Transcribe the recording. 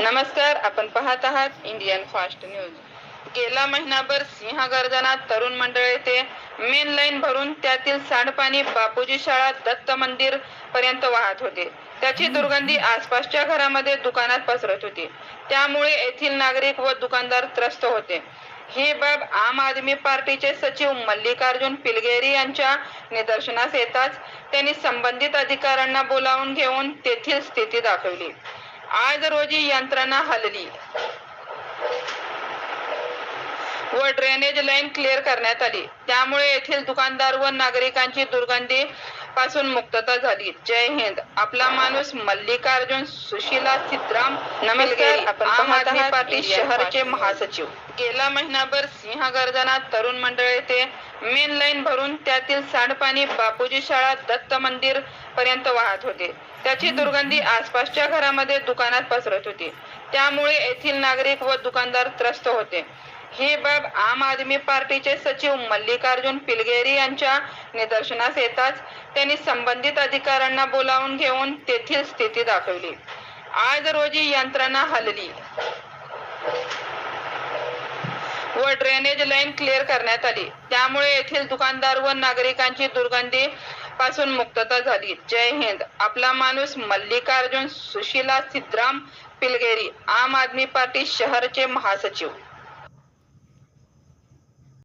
नमस्कार आपण पाहत आहात इंडियन फास्ट न्यूज गेला महिनाभर सिंहगर्जनात तरुण मंडळ येथे मेन लाईन भरून त्यातील सांडपाणी बापूजी शाळा दत्त मंदिर पर्यंत वाहत होते. त्याची दुर्गंधी आसपासच्या घरामध्ये दुकानात पसरत होती. त्यामुळे येथील नागरिक व दुकानदार त्रस्त होते. ही बाब आम आदमी पार्टीचे सचिव मल्लिकार्जुन पिलगेरी यांच्या निदर्शनास येताच त्यांनी संबंधित अधिकाऱ्यांना बोलावून घेऊन तेथील स्थिती दाखवली. आज रोजी यंत्रणा हलली. व ड्रेनेज लाईन क्लिअर करण्यात आली. त्यामुळे येथील दुकानदार व नागरिकांची दुर्गंधी पासून मुक्तता झाली. जय हिंद. आपला माणूस मल्लिकार्जुन सुशीला सिद्धराम नमस्कार. आपण आम आदमी पार्टी शहरचे महासचिव. गेला महिनाभर सिंहगर्जना तरुण मंडळ येथे. मेन लाईन भरून त्यातील सांडपाणी बापूजी शाळा दत्त मंदिर पर्यंत वाहत होते. त्याची दुर्गंधी आसपासच्या घरामध्ये दुकानात पसरत होती. त्यामुळे येथील नागरिक व दुकानदार त्रस्त होते. ही बाब आम आदमी पार्टीचे सचिव मल्लिकार्जुन पिलगेरी यांच्या निदर्शनास येताच त्यांनी संबंधित अधिकाऱ्यांना बोलावून घेऊन तेथील स्थिती दाखवली. आज रोजी यंत्रणा हलली. व ड्रेनेज लाईन क्लिअर करण्यात आली. त्यामुळे येथील दुकानदार व नागरिकांची दुर्गंधी पासून मुक्तता झाली. जय हिंद. आपला माणूस मल्लिकार्जुन सुशीला सिद्धराम पिलगेरी आम आदमी पार्टी शहरचे महासचिव.